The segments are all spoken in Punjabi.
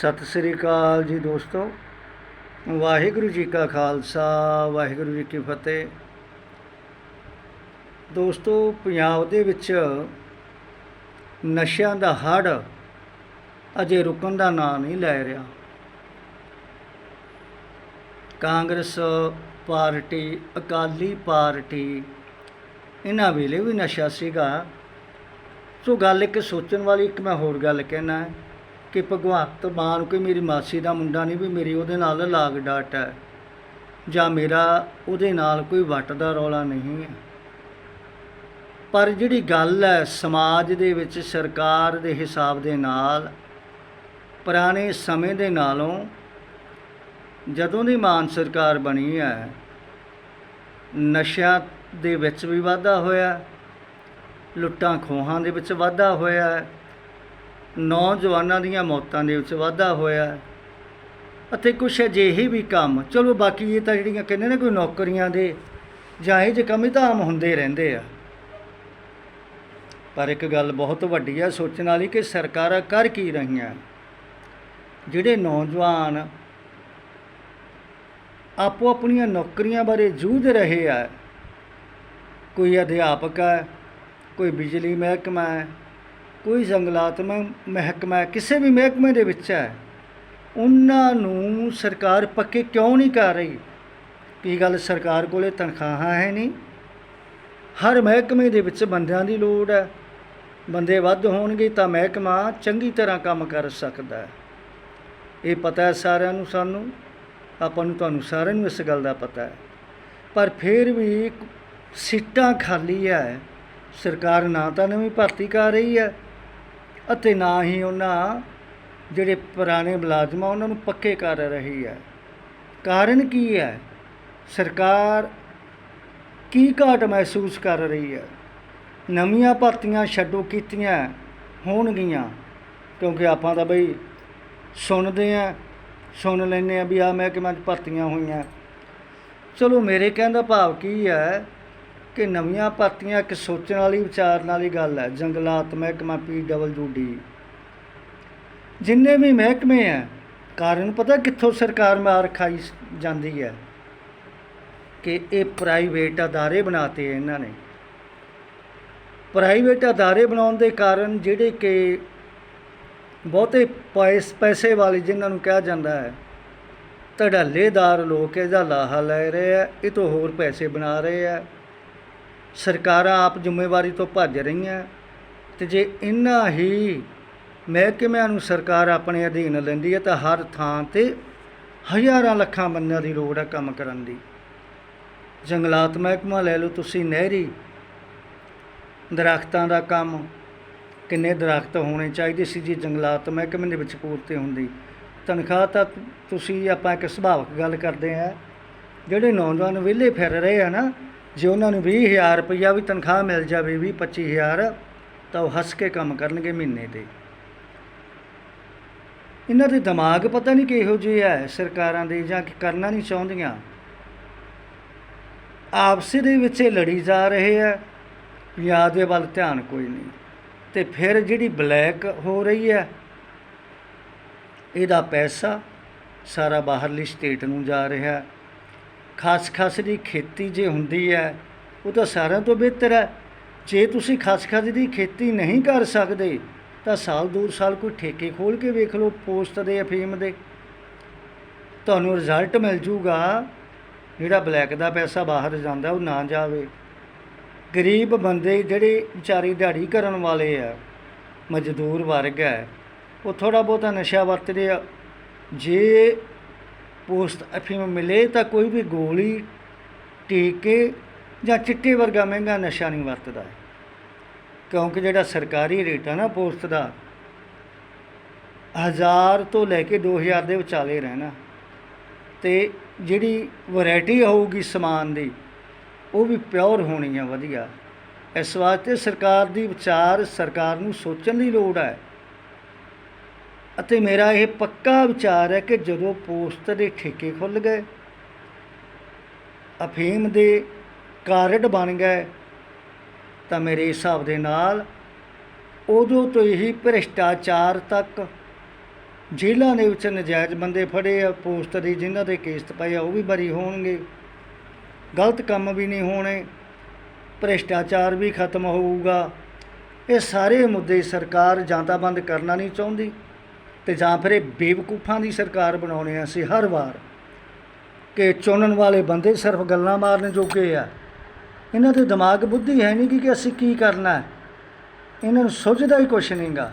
ਸਤਿ ਸ੍ਰੀ ਅਕਾਲ ਜੀ ਦੋਸਤੋ। ਵਾਹਿਗੁਰੂ ਜੀ ਕਾ ਖਾਲਸਾ, ਵਾਹਿਗੁਰੂ ਜੀ ਕੀ ਫਤਿਹ। ਦੋਸਤੋ, ਪੰਜਾਬ ਦੇ ਵਿੱਚ ਨਸ਼ਿਆਂ ਦਾ ਹੜ ਅਜੇ ਰੁਕਣ ਦਾ ਨਾਂ ਨਹੀਂ ਲੈ ਰਿਹਾ। ਕਾਂਗਰਸ ਪਾਰਟੀ, ਅਕਾਲੀ ਪਾਰਟੀ, ਇਹਨਾਂ ਵੇਲੇ ਵੀ ਨਸ਼ਾ ਸੀਗਾ। ਸੋ ਗੱਲ ਇੱਕ ਸੋਚਣ ਵਾਲੀ, ਇੱਕ ਮੈਂ ਹੋਰ ਗੱਲ ਕਹਿਣਾ। ਹੈ ਕਿ ਭਗਵੰਤ ਮਾਨ ਕੋਈ ਮੇਰੀ ਮਾਸੀ ਦਾ ਮੁੰਡਾ ਨਹੀਂ, ਵੀ ਮੇਰੀ ਉਹਦੇ ਨਾਲ ਲਾਗ ਡਾਟ ਹੈ ਜਾਂ ਮੇਰਾ ਉਹਦੇ ਨਾਲ ਕੋਈ ਵੱਟ ਦਾ ਰੌਲਾ ਨਹੀਂ ਹੈ। ਪਰ ਜਿਹੜੀ ਗੱਲ ਹੈ ਸਮਾਜ ਦੇ ਵਿੱਚ ਸਰਕਾਰ ਦੇ ਹਿਸਾਬ ਦੇ ਨਾਲ, ਪੁਰਾਣੇ ਸਮੇਂ ਦੇ ਨਾਲੋਂ ਜਦੋਂ ਦੀ ਮਾਨ ਸਰਕਾਰ ਬਣੀ ਹੈ, ਨਸ਼ਿਆਂ ਦੇ ਵਿੱਚ ਵੀ ਵਾਧਾ ਹੋਇਆ, ਲੁੱਟਾਂ ਖੋਹਾਂ ਦੇ ਵਿੱਚ ਵਾਧਾ ਹੋਇਆ ਨੌਜਵਾਨਾਂ ਦੀਆਂ ਮੌਤਾਂ ਦੇ ਵਿੱਚ ਵਾਧਾ ਹੋਇਆ ਅਤੇ ਕੁਝ ਅਜਿਹੇ ਵੀ ਕੰਮ, ਚਲੋ ਬਾਕੀ ਇਹ ਤਾਂ ਜਿਹੜੀਆਂ ਕਹਿੰਦੇ ਨੇ ਕੋਈ ਨੌਕਰੀਆਂ ਦੇ ਜਾਂ ਇਹ ਜੇ ਕੰਮ ਹੀ ਤਾਂ ਆਮ ਹੁੰਦੇ ਰਹਿੰਦੇ ਆ। ਪਰ ਇੱਕ ਗੱਲ ਬਹੁਤ ਵੱਡੀ ਆ, ਸੋਚਣ ਵਾਲੀ ਕਿ ਸਰਕਾਰਾਂ ਕਰ ਕੀ ਰਹੀਆਂ? ਜਿਹੜੇ ਨੌਜਵਾਨ ਆਪੋ ਆਪਣੀਆਂ ਨੌਕਰੀਆਂ ਬਾਰੇ ਜੂਝ ਰਹੇ ਆ, ਕੋਈ ਅਧਿਆਪਕ ਹੈ ਕੋਈ ਬਿਜਲੀ ਮਹਿਕਮਾ ਹੈ ਕੋਈ ਜੰਗਲਾਤ ਮਹਿਕਮਾ ਕਿਸੇ ਵੀ ਮਹਿਕਮੇ ਦੇ ਵਿੱਚ ਹੈ। ਉਹਨਾਂ ਨੂੰ ਸਰਕਾਰ ਪੱਕੇ ਕਿਉਂ ਨਹੀਂ ਕਰ ਰਹੀ? ਕੀ ਗੱਲ ਸਰਕਾਰ ਕੋਲੇ ਤਨਖਾਹਾਂ ਹੈ ਨਹੀਂ? ਹਰ ਮਹਿਕਮੇ ਦੇ ਵਿੱਚ ਬੰਦਿਆਂ ਦੀ ਲੋੜ ਹੈ। ਬੰਦੇ ਵੱਧ ਹੋਣਗੇ ਤਾਂ ਮਹਿਕਮਾ ਚੰਗੀ ਤਰ੍ਹਾਂ ਕੰਮ ਕਰ ਸਕਦਾ ਹੈ। ਇਹ ਪਤਾ ਹੈ ਸਾਰਿਆਂ ਨੂੰ, ਸਾਨੂੰ। ਆਪਾਂ ਨੂੰ ਤੁਹਾਨੂੰ ਸਾਰਿਆਂ ਨੂੰ ਇਸ ਗੱਲ ਦਾ ਪਤਾ ਹੈ। ਪਰ ਫਿਰ ਵੀ ਸੀਟਾਂ ਖਾਲੀ ਹੈ। ਸਰਕਾਰ ਨਾ ਤਾਂ ਨਵੀਂ ਭਰਤੀ ਕਰ ਰਹੀ ਹੈ। ਅਤੇ ਨਾ ਹੀ ਉਹਨਾਂ ਜਿਹੜੇ ਪੁਰਾਣੇ ਮੁਲਾਜ਼ਮ ਆ, ਉਹਨਾਂ ਨੂੰ ਪੱਕੇ ਕਰ ਰਹੀ ਹੈ। ਕਾਰਨ ਕੀ ਹੈ? ਸਰਕਾਰ ਕੀ ਘਾਟ ਮਹਿਸੂਸ ਕਰ ਰਹੀ ਹੈ? ਨਵੀਆਂ ਭਰਤੀਆਂ ਛੱਡੋ ਕੀਤੀਆਂ ਹੋਣਗੀਆਂ, ਕਿਉਂਕਿ ਆਪਾਂ ਤਾਂ ਬਈ ਸੁਣਦੇ ਆ ਸੁਣ ਲੈਂਦੇ ਆ ਵੀ ਆ ਮਹਿਕਮਿਆਂ 'ਚ ਭਰਤੀਆਂ ਹੋਈਆਂ। ਚਲੋ ਮੇਰੇ ਕਹਿਣ ਦਾ ਭਾਵ ਕੀ ਹੈ ਕਿ ਨਵੀਆਂ ਭਰਤੀਆਂ ਇੱਕ ਸੋਚਣ ਵਾਲੀ, ਵਿਚਾਰਨ ਵਾਲੀ ਗੱਲ ਹੈ। ਜੰਗਲਾਤ ਮਹਿਕਮਾ ਪੀ ਡਬਲਯੂ ਡੀ। ਜਿੰਨੇ ਵੀ ਮਹਿਕਮੇ ਆ ਕਾਰਨ ਪਤਾ ਕਿੱਥੋਂ ਸਰਕਾਰ ਮਾਰ ਖਾਈ ਜਾਂਦੀ ਹੈ? ਕਿ ਇਹ ਪ੍ਰਾਈਵੇਟ ਅਦਾਰੇ ਬਣਾਤੇ ਇਹਨਾਂ ਨੇ। ਪ੍ਰਾਈਵੇਟ ਅਦਾਰੇ ਬਣਾਉਣ ਦੇ ਕਾਰਨ ਜਿਹੜੇ ਕਿ ਬਹੁਤੇ ਪੈਸ, ਪੈਸੇ ਵਾਲੇ ਜਿਨ੍ਹਾਂ ਨੂੰ ਕਿਹਾ ਜਾਂਦਾ ਹੈ, ਧੜੱਲੇਦਾਰ ਲੋਕ ਇਹਦਾ ਲਾਹਾ ਲੈ ਰਹੇ ਆ ਇਹ ਤੋਂ ਹੋਰ ਪੈਸੇ ਬਣਾ ਰਹੇ ਆ ਸਰਕਾਰਾਂ ਆਪ ਜ਼ਿੰਮੇਵਾਰੀ ਤੋਂ ਭੱਜ ਰਹੀਆਂ ਤੇ ਜੇ ਇਹਨਾਂ ਹੀ ਮਹਿਕਮਿਆਂ ਨੂੰ ਸਰਕਾਰ ਆਪਣੇ ਅਧੀਨ ਲੈਂਦੀ ਹੈ ਤਾਂ ਹਰ ਥਾਂ ਤੇ ਹਜ਼ਾਰਾਂ ਲੱਖਾਂ ਬੰਦਿਆਂ ਦੀ ਲੋੜ ਹੈ ਕੰਮ ਕਰਨ ਦੀ। ਜੰਗਲਾਤ ਮਹਿਕਮਾ ਲੈ ਲਓ, ਤੁਸੀਂ ਨਹਿਰੀ ਦਰਖਤਾਂ ਦਾ ਕੰਮ ਕਿੰਨੇ ਦਰਖਤ ਹੋਣੇ ਚਾਹੀਦੇ ਸੀ ਜੇ ਜੰਗਲਾਤ ਮਹਿਕਮੇ ਦੇ ਵਿੱਚ ਪੂਰਤੀ ਹੁੰਦੀ। ਤਨਖਾਹ ਤਾਂ ਤੁਸੀਂ ਆਪਾਂ ਇੱਕ ਸੁਭਾਵਿਕ ਗੱਲ ਕਰਦੇ ਆ ਜਿਹੜੇ ਨੌਜਵਾਨ ਵਿਹਲੇ ਫਿਰ ਰਹੇ ਆ ਨਾ ਜੇ ਉਹਨਾਂ ਨੂੰ 20000 ਰੁਪਈਆ ਵੀ ਤਨਖਾਹ ਮਿਲ ਜਾਵੇ 20 25000 ਤਾਂ ਉਹ ਹੱਸ ਕੇ ਕੰਮ ਕਰਨਗੇ ਮਹੀਨੇ ਦੇ। ਇਹਨਾਂ ਦੇ ਦਿਮਾਗ ਪਤਾ ਨਹੀਂ ਕਿਹੋ ਜਿਹੇ ਹੈ ਸਰਕਾਰਾਂ ਦੇ ਜਾਂ ਕਿ ਕਰਨਾ ਨਹੀਂ ਚਾਹੁੰਦੀਆਂ। ਆਪਸੇ ਦੇ ਵਿੱਚ ਇਹ ਲੜੀ ਜਾ ਰਹੇ ਆ ਜਾਂ ਦੇ ਵੱਲ ਧਿਆਨ ਕੋਈ ਨਹੀਂ। ਤੇ ਫਿਰ ਜਿਹੜੀ ਬਲੈਕ ਹੋ ਰਹੀ ਹੈ ਇਹਦਾ ਪੈਸਾ ਸਾਰਾ ਬਾਹਰਲੀ ਸਟੇਟ ਨੂੰ ਜਾ ਰਿਹਾ। ਖਾਸ ਖਾਸ ਦੀ ਖੇਤੀ ਜੇ ਹੁੰਦੀ ਹੈ, ਉਹ ਤਾਂ ਸਾਰਿਆਂ ਤੋਂ ਬਿਹਤਰ ਹੈ। ਜੇ ਤੁਸੀਂ ਖਾਸ ਖਾਸ ਦੀ ਖੇਤੀ ਨਹੀਂ ਕਰ ਸਕਦੇ, ਤਾਂ ਸਾਲ ਦੋ ਸਾਲ ਕੋਈ ਠੇਕੇ ਖੋਲ ਕੇ ਵੇਖ ਲਓ, ਪੋਸਟ ਦੇ ਅਫੀਮ ਦੇ। ਤੁਹਾਨੂੰ ਰਿਜ਼ਲਟ ਮਿਲ ਜੂਗਾ, ਜਿਹੜਾ ਬਲੈਕ ਦਾ ਪੈਸਾ ਬਾਹਰ ਜਾਂਦਾ, ਉਹ ਨਾ ਜਾਵੇ। ਗਰੀਬ ਬੰਦੇ ਜਿਹੜੇ ਵਿਚਾਰੀ ਦਿਹਾੜੀ ਕਰਨ ਵਾਲੇ ਆ, ਮਜ਼ਦੂਰ ਵਰਗ ਹੈ, ਉਹ ਥੋੜਾ ਬਹੁਤਾ ਨਸ਼ਾ ਵਰਤਦੇ ਆ। ਜੇ ਪੋਸਤ ਅਫੀਮ ਮਿਲੇ ਤਾਂ ਕੋਈ ਵੀ ਗੋਲੀ ਟੀਕੇ ਜਾਂ ਚਿੱਟੇ ਵਰਗਾ ਮਹਿੰਗਾ ਨਸ਼ਾ ਨਹੀਂ ਵਰਤਦਾ। ਕਿਉਂਕਿ ਜਿਹੜਾ ਸਰਕਾਰੀ ਰੇਟ ਆ ਨਾ ਪੋਸਟ ਦਾ, ਹਜ਼ਾਰ ਤੋਂ ਲੈ ਕੇ 2000 ਦੇ ਵਿਚਾਲੇ ਰਹਿਣਾ। ਤੇ ਜਿਹੜੀ ਵੈਰਾਈਟੀ ਹੋਊਗੀ ਸਮਾਨ ਦੀ, ਉਹ ਵੀ ਪਿਓਰ ਹੋਣੀ ਆ, ਵਧੀਆ। ਇਸ ਵਾਸਤੇ ਸਰਕਾਰ ਦੀ ਵਿਚਾਰ, ਸਰਕਾਰ ਨੂੰ ਸੋਚਣ ਦੀ ਲੋੜ ਹੈ ਅਤੇ ਮੇਰਾ ਇਹ ਪੱਕਾ ਵਿਚਾਰ ਹੈ ਕਿ ਜਦੋਂ ਪੋਸਟ ਦੇ ਠੇਕੇ ਖੁੱਲ ਗਏ, ਅਫੀਮ ਦੇ ਕਾਰਡ ਬਣ ਗਏ, ਤਾਂ ਮੇਰੇ ਹਿਸਾਬ ਦੇ ਨਾਲ ਉਦੋਂ ਤੋਂ ਹੀ ਭ੍ਰਿਸ਼ਟਾਚਾਰ ਤੱਕ ਜੇਲ੍ਹਾਂ ਦੇ ਵਿੱਚ ਨਜਾਇਜ਼ ਬੰਦੇ ਫੜੇ ਆ, ਪੋਸਟ ਦੇ ਜਿਨ੍ਹਾਂ ਦੇ ਕੇਸ ਪਏ ਆ ਉਹ ਵੀ ਬਰੀ ਹੋਣਗੇ। ਗਲਤ ਕੰਮ ਵੀ ਨਹੀਂ ਹੋਣੇ, ਭ੍ਰਿਸ਼ਟਾਚਾਰ ਵੀ ਖਤਮ ਹੋਊਗਾ। ਇਹ ਸਾਰੇ ਮੁੱਦੇ ਸਰਕਾਰ ਜਾਂ ਤਾਂ ਬੰਦ ਕਰਨਾ ਨਹੀਂ ਚਾਹੁੰਦੀ। ਤੇ ਜਾਂ ਫਿਰ ਇਹ ਬੇਵਕੂਫਾਂ ਦੀ ਸਰਕਾਰ ਬਣਾਉਣੇ ਆ ਅਸੀਂ ਹਰ ਵਾਰ ਕਿ ਚੁਣਨ ਵਾਲੇ ਬੰਦੇ ਸਿਰਫ ਗੱਲਾਂ ਮਾਰਨ ਜੋਗੇ ਆ। ਇਹਨਾਂ ਦੇ ਦਿਮਾਗ ਬੁੱਧੀ ਹੈ ਨਹੀਂ ਕਿ ਕਿ ਅਸੀਂ ਕੀ ਕਰਨਾ ਹੈ। ਇਹਨਾਂ ਨੂੰ ਸੁਝਦਾ ਹੀ ਕੁਛ ਨਹੀਂਗਾ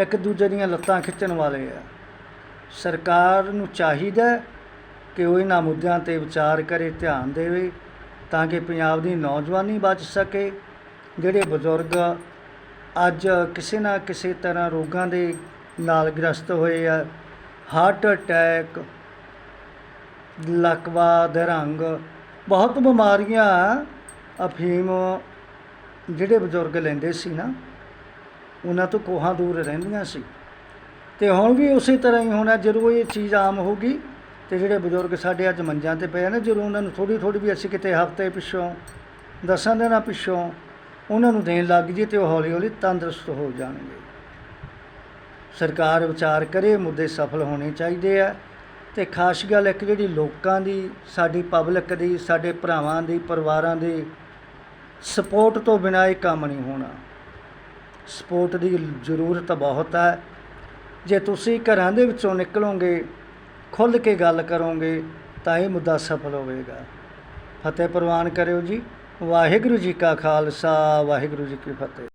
ਇੱਕ ਦੂਜੇ ਦੀਆਂ ਲੱਤਾਂ ਖਿੱਚਣ ਵਾਲੇ ਆ। ਸਰਕਾਰ ਨੂੰ ਚਾਹੀਦਾ ਕਿ ਉਹ ਇਹਨਾਂ ਮੁੱਦਿਆਂ ਤੇ ਵਿਚਾਰ ਕਰੇ, ਧਿਆਨ ਦੇਵੇ, ਤਾਂ ਕਿ ਪੰਜਾਬ ਦੀ ਨੌਜਵਾਨੀ ਬਚ ਸਕੇ। ਜਿਹੜੇ ਬਜ਼ੁਰਗ ਅੱਜ ਕਿਸੇ ਨਾ ਕਿਸੇ ਤਰ੍ਹਾਂ ਰੋਗਾਂ ਦੇ ਨਾਲ ਗ੍ਰਸਤ ਹੋਏ ਆ। ਹਾਰਟ ਅਟੈਕ ਲਕਵਾ ਦਰੰਗ ਬਹੁਤ ਬਿਮਾਰੀਆਂ ਅਫੀਮ ਜਿਹੜੇ ਬਜ਼ੁਰਗ ਲੈਂਦੇ ਸੀ ਨਾ, ਉਹਨਾਂ ਤੋਂ ਕੋਹਾਂ ਦੂਰ ਰਹਿੰਦੀਆਂ ਸੀ। ਤੇ ਹੁਣ ਵੀ ਉਸੇ ਤਰ੍ਹਾਂ ਹੀ ਹੋਣਾ ਜਦੋਂ ਇਹ ਚੀਜ਼ ਆਮ ਹੋਗੀ ਤੇ ਜਿਹੜੇ ਬਜ਼ੁਰਗ ਸਾਡੇ ਅੱਜ ਮੰਜਾਂ ਤੇ ਪਏ ਆ ਜਦੋਂ ਉਹਨਾਂ ਨੂੰ ਥੋੜੀ ਥੋੜੀ ਵੀ ਅਸੀਂ ਕਿਤੇ ਹਫ਼ਤੇ ਪਿੱਛੋਂ, ਦਸਾਂ ਦਿਨਾਂ ਪਿੱਛੋਂ ਉਹਨਾਂ ਨੂੰ ਦੇਣ ਲੱਗ ਜੀ ਤੇ ਉਹ ਹੌਲੀ ਹੌਲੀ ਤੰਦਰੁਸਤ ਹੋ ਜਾਣਗੇ। ਸਰਕਾਰ ਵਿਚਾਰ ਕਰੇ, ਮੁੱਦੇ ਸਫਲ ਹੋਣੇ ਚਾਹੀਦੇ ਆ। ਅਤੇ ਖਾਸ ਗੱਲ ਇੱਕ ਜਿਹੜੀ ਲੋਕਾਂ ਦੀ, ਸਾਡੀ ਪਬਲਿਕ ਦੀ, ਸਾਡੇ ਭਰਾਵਾਂ ਦੀ, ਪਰਿਵਾਰਾਂ ਦੀ ਸਪੋਰਟ ਤੋਂ ਬਿਨਾਂ ਇਹ ਕੰਮ ਨਹੀਂ ਹੋਣਾ। ਸਪੋਰਟ ਦੀ ਜ਼ਰੂਰਤ ਬਹੁਤ ਹੈ ਜੇ ਤੁਸੀਂ ਘਰਾਂ ਦੇ ਵਿੱਚੋਂ ਨਿਕਲੋਗੇ, ਖੁੱਲ੍ਹ ਕੇ ਗੱਲ ਕਰੋਗੇ, ਤਾਂ ਇਹ ਮੁੱਦਾ ਸਫਲ ਹੋਵੇਗਾ। ਫਤਿਹ ਪ੍ਰਵਾਨ ਕਰਿਓ ਜੀ। ਵਾਹਿਗੁਰੂ ਜੀ ਕਾ ਖਾਲਸਾ, ਵਾਹਿਗੁਰੂ ਜੀ ਕੀ ਫਤਿਹ।